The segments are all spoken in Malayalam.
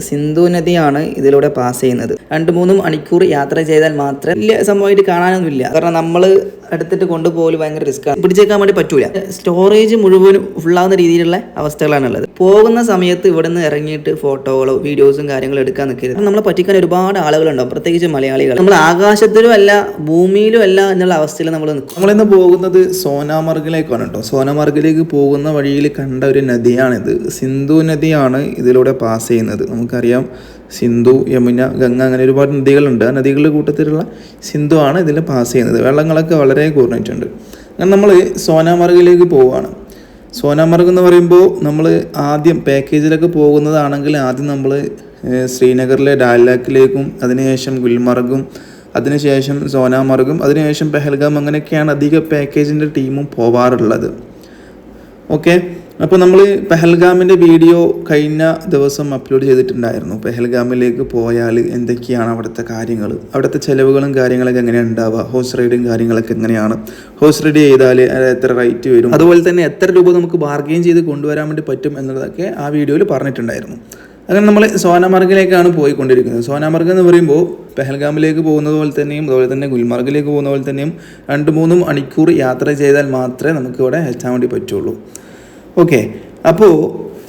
സിന്ധു നദിയാണ് ഇതിലൂടെ പാസ് ചെയ്യുന്നത്. രണ്ട് മൂന്നും മണിക്കൂർ യാത്ര ചെയ്താൽ മാത്രം വലിയ സംഭവമായിട്ട് കാണാനൊന്നുമില്ല. കാരണം നമ്മൾ എടുത്തിട്ട് കൊണ്ടുപോകൽ ഭയങ്കര റിസ്ക്കാണ് പിടിച്ചേക്കാൻ വേണ്ടി പറ്റൂല. സ്റ്റോറേജ് മുഴുവനും ഫുള്ളാവുന്ന രീതിയിലുള്ള അവസ്ഥകളാണ് ഉള്ളത് പോകുന്ന സമയത്ത് ഇവിടെ നിന്ന് ഇറങ്ങിയിട്ട് ഫോട്ടോകളോ വീഡിയോസും കാര്യങ്ങളും എടുക്കാൻ നിൽക്കരുത്. നമ്മളെ പറ്റിക്കാൻ ഒരുപാട് ആളുകളുണ്ടാവും പ്രത്യേകിച്ച് മലയാളികൾ. നമ്മൾ ആകാശത്തിലും അല്ല ഭൂമിയിലും അല്ല എന്നുള്ള അവസ്ഥയിൽ നമ്മൾ നിൽക്കും. നമ്മളിന്ന് പോകുന്നത് സോനാമർഗിലേക്കാണ് കേട്ടോ സോനാമർഗിലേക്ക് പോകുന്ന വഴിയിൽ കണ്ട ഒരു നദിയാണിത്. സിന്ധു നദിയാണ് ഇതിലൂടെ പാസ് ചെയ്യുന്നത്. നമുക്കറിയാം സിന്ധു യമുന ഗംഗ അങ്ങനെ ഒരുപാട് നദികളുണ്ട്. ആ നദികളുടെ കൂട്ടത്തിലുള്ള സിന്ധു ആണ് ഇതിൽ പാസ് ചെയ്യുന്നത്. വെള്ളങ്ങളൊക്കെ വളരെ കുറഞ്ഞിട്ടുണ്ട്. അങ്ങനെ നമ്മൾ സോനാമർഗിലേക്ക് പോവുകയാണ്. സോനാമർഗ് എന്ന് പറയുമ്പോൾ നമ്മൾ ആദ്യം പാക്കേജിലൊക്കെ പോകുന്നതാണെങ്കിൽ ആദ്യം നമ്മൾ ശ്രീനഗറിലെ ഡാലാക്കിലേക്കും അതിനുശേഷം ഗുൽമർഗും അതിനുശേഷം സോനാമർഗും അതിനുശേഷം പെഹൽഗാം അങ്ങനെയൊക്കെയാണ് അധിക പാക്കേജിന്റെ ടീമും പോവാറുള്ളത്. ഓക്കെ അപ്പോൾ നമ്മൾ പെഹൽഗാമിന്റെ വീഡിയോ കഴിഞ്ഞ ദിവസം അപ്ലോഡ് ചെയ്തിട്ടുണ്ടായിരുന്നു. പെഹൽഗാമിലേക്ക് പോയാൽ എന്തൊക്കെയാണ് അവിടുത്തെ കാര്യങ്ങൾ? അവിടുത്തെ ചിലവുകളും കാര്യങ്ങളൊക്കെ എങ്ങനെയാണ് ഉണ്ടാവുക? ഹോസ് റൈഡും കാര്യങ്ങളൊക്കെ എങ്ങനെയാണ്? ഹോസ് റൈഡ് ചെയ്താൽ എത്ര റേറ്റ് വരും? അതുപോലെ തന്നെ എത്ര രൂപ നമുക്ക് ബാർഗെയിൻ ചെയ്ത് കൊണ്ടുവരാൻ വേണ്ടി പറ്റും എന്നുള്ളതൊക്കെ ആ വീഡിയോയിൽ പറഞ്ഞിട്ടുണ്ടായിരുന്നു. അങ്ങനെ നമ്മൾ സോനാമാർഗിലേക്കാണ് പോയിക്കൊണ്ടിരിക്കുന്നത്. സോനാമർഗ് എന്ന് പറയുമ്പോൾ പെഹൽഗാമിലേക്ക് പോകുന്നത് പോലെ തന്നെയും അതുപോലെ തന്നെ ഗുൽമാർഗിലേക്ക് പോകുന്ന പോലെ തന്നെയും രണ്ട് മൂന്നും മണിക്കൂർ യാത്ര ചെയ്താൽ മാത്രമേ നമുക്ക് ഇവിടെ എത്താൻ വേണ്ടി പറ്റുള്ളൂ. ഓക്കെ. അപ്പോൾ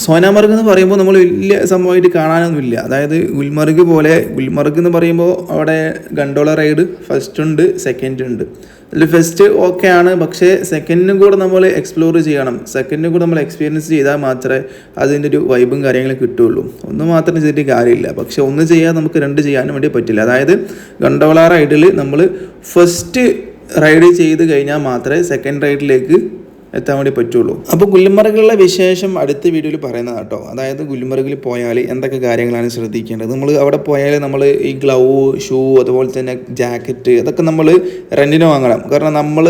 സോനാമർഗ് എന്ന് പറയുമ്പോൾ നമ്മൾ വലിയ സംഭവമായിട്ട് കാണാനൊന്നുമില്ല. അതായത് ഗുൽമർഗ് പോലെ ഗുൽമർഗ് എന്ന് പറയുമ്പോൾ അവിടെ ഗണ്ടോള റൈഡ് ഫസ്റ്റ് ഉണ്ട് സെക്കൻഡ് ഉണ്ട്. അതിൽ ഫസ്റ്റ് ഓക്കെ ആണ് പക്ഷേ സെക്കൻഡിനും കൂടെ നമ്മൾ എക്സ്പ്ലോർ ചെയ്യണം. സെക്കൻഡിനും കൂടെ നമ്മൾ എക്സ്പീരിയൻസ് ചെയ്താൽ മാത്രമേ അതിന്റെ ഒരു വൈബും കാര്യങ്ങളും കിട്ടുള്ളൂ ഒന്ന് മാത്രം ചെയ്തിട്ട് കാര്യമില്ല. പക്ഷേ ഒന്ന് ചെയ്യാൻ നമുക്ക് രണ്ട് ചെയ്യാനും വേണ്ടി പറ്റില്ല. അതായത് ഗണ്ടോള റൈഡിൽ നമ്മൾ ഫസ്റ്റ് റൈഡ് ചെയ്ത് കഴിഞ്ഞാൽ മാത്രമേ സെക്കൻഡ് റൈഡിലേക്ക് എത്താൻ വേണ്ടി പറ്റുള്ളൂ. അപ്പോൾ ഗുൽമർഗിലുള്ള വിശേഷം അടുത്ത വീഡിയോയിൽ പറയുന്നത് കേട്ടോ. അതായത് ഗുൽമർഗിൽ പോയാൽ എന്തൊക്കെ കാര്യങ്ങളാണ് ശ്രദ്ധിക്കേണ്ടത്? നമ്മൾ അവിടെ പോയാൽ നമ്മൾ ഈ ഗ്ലൗ ഷൂ അതുപോലെ തന്നെ ജാക്കറ്റ് അതൊക്കെ നമ്മൾ റെന്റിന് വാങ്ങണം. കാരണം നമ്മൾ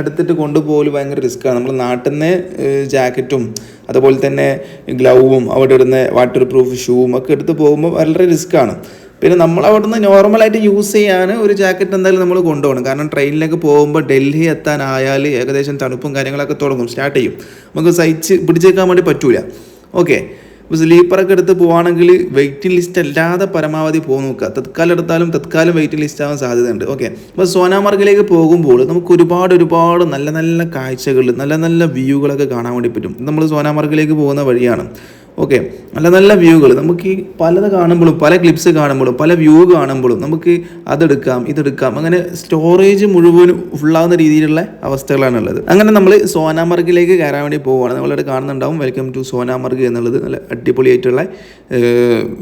എടുത്തിട്ട് കൊണ്ടുപോകൽ ഭയങ്കര റിസ്ക്കാണ് നമ്മൾ നാട്ടിൽ നിന്ന് ജാക്കറ്റും അതുപോലെ തന്നെ ഗ്ലൗവും അവിടെ ഇടുന്ന വാട്ടർ പ്രൂഫ് ഷൂവും ഒക്കെ എടുത്ത് പോകുമ്പോൾ വളരെ റിസ്ക്കാണ് പിന്നെ നമ്മൾ അവിടെ നിന്ന് നോർമലായിട്ട് യൂസ് ചെയ്യാൻ ഒരു ജാക്കറ്റ് എന്തായാലും നമ്മൾ കൊണ്ടുപോകണം. കാരണം ട്രെയിനിലേക്ക് പോകുമ്പോൾ ഡൽഹി എത്താനായാൽ ഏകദേശം തണുപ്പും കാര്യങ്ങളൊക്കെ തുടങ്ങും സ്റ്റാർട്ട് ചെയ്യും. നമുക്ക് സഹിച്ച് പിടിച്ചേക്കാൻ വേണ്ടി പറ്റൂല. ഓക്കെ ഇപ്പോൾ സ്ലീപ്പറൊക്കെ എടുത്ത് പോവുകയാണെങ്കിൽ വെയിറ്റിംഗ് ലിസ്റ്റ് അല്ലാതെ പരമാവധി പോകാൻ നോക്കുക. തത്കാലം എടുത്താലും തത്കാലം വെയിറ്റിംഗ് ലിസ്റ്റ് ആവാൻ സാധ്യതയുണ്ട്. ഓക്കെ അപ്പോൾ സോനാമാർഗിലേക്ക് പോകുമ്പോൾ നമുക്ക് ഒരുപാട് ഒരുപാട് നല്ല നല്ല കാഴ്ചകൾ നല്ല നല്ല വ്യൂകളൊക്കെ കാണാൻ വേണ്ടി പറ്റും. നമ്മൾ സോനാമാർഗിലേക്ക് പോകുന്ന വഴിയാണ്. ഓക്കെ നല്ല നല്ല വ്യൂകൾ. നമുക്ക് ഈ പലത് കാണുമ്പോഴും പല ക്ലിപ്സ് കാണുമ്പോഴും പല വ്യൂ കാണുമ്പോഴും നമുക്ക് അതെടുക്കാം ഇതെടുക്കാം. അങ്ങനെ സ്റ്റോറേജ് മുഴുവനും ഫുള്ളാവുന്ന രീതിയിലുള്ള അവസ്ഥകളാണ് ഉള്ളത് അങ്ങനെ നമ്മൾ സോനാമർഗിലേക്ക് കയറാൻ വേണ്ടി പോവുകയാണ്. നമ്മളിവിടെ കാണുന്നുണ്ടാവും. വെൽക്കം ടു സോനാമർഗ് എന്നുള്ളത് നല്ല അടിപൊളിയായിട്ടുള്ള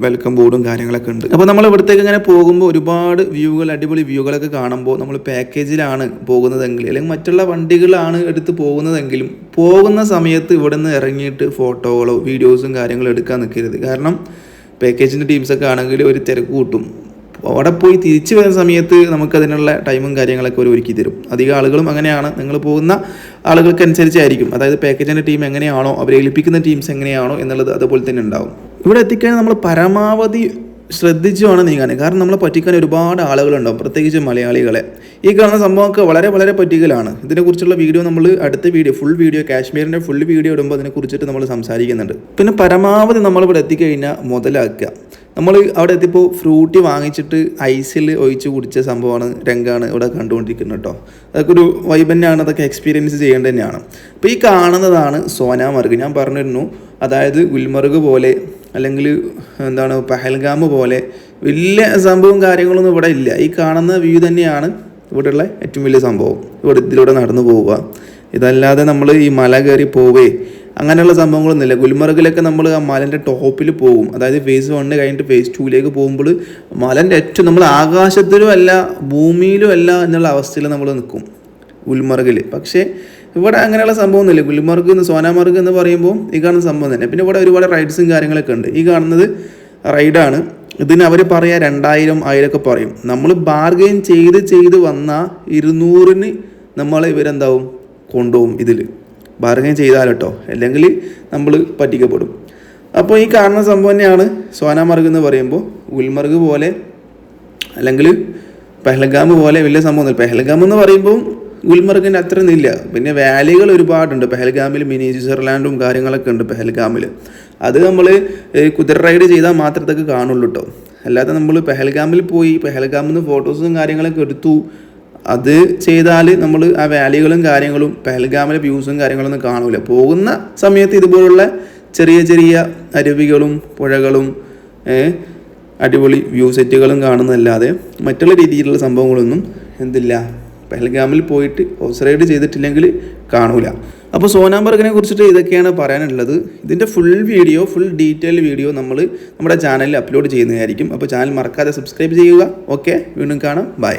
വെൽക്കം ബോർഡും കാര്യങ്ങളൊക്കെ ഉണ്ട്. അപ്പോൾ നമ്മൾ ഇവിടത്തേക്ക് ഇങ്ങനെ പോകുമ്പോൾ ഒരുപാട് വ്യൂകൾ അടിപൊളി വ്യൂകളൊക്കെ കാണുമ്പോൾ നമ്മൾ പാക്കേജിലാണ് പോകുന്നതെങ്കിൽ അല്ലെങ്കിൽ മറ്റുള്ള വണ്ടികളാണ് എടുത്ത് പോകുന്നതെങ്കിലും പോകുന്ന സമയത്ത് ഇവിടെ നിന്ന് ഇറങ്ങിയിട്ട് ഫോട്ടോകളോ വീഡിയോസും കാര്യങ്ങളും എടുക്കാൻ നിൽക്കരുത്. കാരണം പാക്കേജിന്റെ ടീംസൊക്കെ ആണെങ്കിൽ ഒരു തിരക്ക് കൂട്ടും. അവിടെ പോയി തിരിച്ചു വരുന്ന സമയത്ത് നമുക്കതിനുള്ള ടൈമും കാര്യങ്ങളൊക്കെ ഒരു ഒരുക്കി തരും. അധികം ആളുകളും അങ്ങനെയാണ്. നിങ്ങൾ പോകുന്ന ആളുകൾക്കനുസരിച്ചായിരിക്കും. അതായത് പാക്കേജിന്റെ ടീം എങ്ങനെയാണോ അവരെ ഏൽപ്പിക്കുന്ന ടീംസ് എങ്ങനെയാണോ എന്നുള്ളത് അതുപോലെ തന്നെ ഉണ്ടാവും. ഇവിടെ എത്തിക്കഴിഞ്ഞാൽ നമ്മൾ പരമാവധി ശ്രദ്ധിച്ചു വേണം നീങ്ങാൻ കാരണം നമ്മളെ പറ്റിക്കാൻ ഒരുപാട് ആളുകളുണ്ടാവും പ്രത്യേകിച്ച് മലയാളികളെ. ഈ കാണുന്ന സംഭവമൊക്കെ വളരെ വളരെ പറ്റിക്കലാണ്. ഇതിനെക്കുറിച്ചുള്ള വീഡിയോ നമ്മൾ അടുത്ത വീഡിയോ ഫുൾ വീഡിയോ കാശ്മീരിന്റെ ഫുൾ വീഡിയോ ഇടുമ്പോൾ അതിനെക്കുറിച്ചിട്ട് നമ്മൾ സംസാരിക്കുന്നുണ്ട്. പിന്നെ പരമാവധി നമ്മളിവിടെ എത്തിക്കഴിഞ്ഞാൽ മുതലാക്കുക. നമ്മൾ അവിടെ എത്തിയപ്പോൾ ഫ്രൂട്ടി വാങ്ങിച്ചിട്ട് ഐസിൽ ഒഴിച്ച് കുടിച്ച സംഭവമാണ് രംഗമാണ് ഇവിടെ കണ്ടുകൊണ്ടിരിക്കുന്നത് കേട്ടോ. അതൊക്കെ ഒരു വൈബ് തന്നെയാണ് അതൊക്കെ എക്സ്പീരിയൻസ് ചെയ്യേണ്ടത് തന്നെയാണ്. അപ്പോൾ ഈ കാണുന്നതാണ് സോനാമർഗ് ഞാൻ പറഞ്ഞിരുന്നു അതായത് ഗുൽമർഗ് പോലെ അല്ലെങ്കിൽ എന്താണ് പഹൽഗാം പോലെ വലിയ സംഭവം കാര്യങ്ങളൊന്നും ഇവിടെ ഇല്ല. ഈ കാണുന്ന വ്യൂ തന്നെയാണ് ഇവിടെയുള്ള ഏറ്റവും വലിയ സംഭവം. ഇവിടെ ഇതിലൂടെ നടന്നു പോവുക. ഇതല്ലാതെ നമ്മൾ ഈ മല കയറി പോവേ അങ്ങനെയുള്ള സംഭവങ്ങളൊന്നുമില്ല. ഗുൽമർഗിലൊക്കെ നമ്മൾ ആ മലന്റെ ടോപ്പിൽ പോകും. അതായത് ഫേസ് വണ്ണ് കഴിഞ്ഞിട്ട് ഫേസ് ടൂയിലേക്ക് പോകുമ്പോൾ മലന്റെ ഏറ്റവും നമ്മൾ ആകാശത്തിലും അല്ല ഭൂമിയിലും അല്ല എന്നുള്ള അവസ്ഥയിൽ നമ്മൾ നിൽക്കും ഗുൽമർഗിൽ. പക്ഷേ ഇവിടെ അങ്ങനെയുള്ള സംഭവമൊന്നുമില്ല. ഗുൽമർഗ് എന്ന് സോനാമർഗ് എന്ന് പറയുമ്പോൾ ഈ കാണുന്ന സംഭവം തന്നെ. പിന്നെ ഇവിടെ ഒരുപാട് റൈഡ്സും കാര്യങ്ങളൊക്കെ ഉണ്ട്. ഈ കാണുന്നത് റൈഡാണ് ഇതിന് അവർ പറയാ രണ്ടായിരം ആയിരമൊക്കെ പറയും. നമ്മൾ ബാർഗെയിൻ ചെയ്ത് ചെയ്ത് വന്ന ഇരുന്നൂറിന് നമ്മളെ ഇവരെന്താവും? കൊണ്ടുപോകും ഇതിൽ ബാർഗെയിൻ കേട്ടോ അല്ലെങ്കിൽ നമ്മൾ പറ്റിക്കപ്പെടും. അപ്പോൾ ഈ കാണുന്ന സംഭവം തന്നെയാണ് സോനാമർഗ് എന്ന് പറയുമ്പോൾ ഗുൽമർഗ് പോലെ അല്ലെങ്കിൽ പെഹൽഗാം പോലെ വലിയ സംഭവമൊന്നുമില്ല പെഹൽഗാം എന്ന് പറയുമ്പോൾ ഗുൽമർഗിന്റെ അത്ര ഇല്ല പിന്നെ വാലികൾ ഒരുപാടുണ്ട്. പെഹൽഗാമിൽ മിനി സ്വിറ്റ്സർലാൻഡും കാര്യങ്ങളൊക്കെ ഉണ്ട് പെഹൽഗാമിൽ. അത് നമ്മൾ കുതിര റൈഡ് ചെയ്താൽ മാത്രത്തേക്ക് കാണുള്ളൂ കേട്ടോ അല്ലാതെ നമ്മൾ പെഹൽഗാമിൽ പോയി പെഹൽഗാമിൽ നിന്ന് ഫോട്ടോസും കാര്യങ്ങളൊക്കെ എടുത്തു അത് ചെയ്താൽ നമ്മൾ ആ വാലികളും കാര്യങ്ങളും പെഹൽഗാമിലെ വ്യൂസും കാര്യങ്ങളൊന്നും കാണൂല. പോകുന്ന സമയത്ത് ഇതുപോലുള്ള ചെറിയ ചെറിയ അരുവികളും പുഴകളും അടിപൊളി വ്യൂ സെറ്റുകളും കാണുന്നതല്ലാതെ മറ്റുള്ള രീതിയിലുള്ള സംഭവങ്ങളൊന്നും എന്തില്ല. പെഹൽഗാമിൽ പോയിട്ട് ഓസറൈഡ് റൈഡ് ചെയ്തിട്ടില്ലെങ്കിൽ കാണൂല. അപ്പോൾ സോനാംബർഗിനെ കുറിച്ചിട്ട് ഇതൊക്കെയാണ് പറയാനുള്ളത്. ഇതിന്റെ full video full detail video നമ്മൾ നമ്മുടെ ചാനലിൽ അപ്ലോഡ് ചെയ്യുന്നതായിരിക്കും. അപ്പോൾ ചാനൽ മറക്കാതെ സബ്സ്ക്രൈബ് ചെയ്യുക. ഓക്കെ വീണ്ടും കാണാം. ബൈ.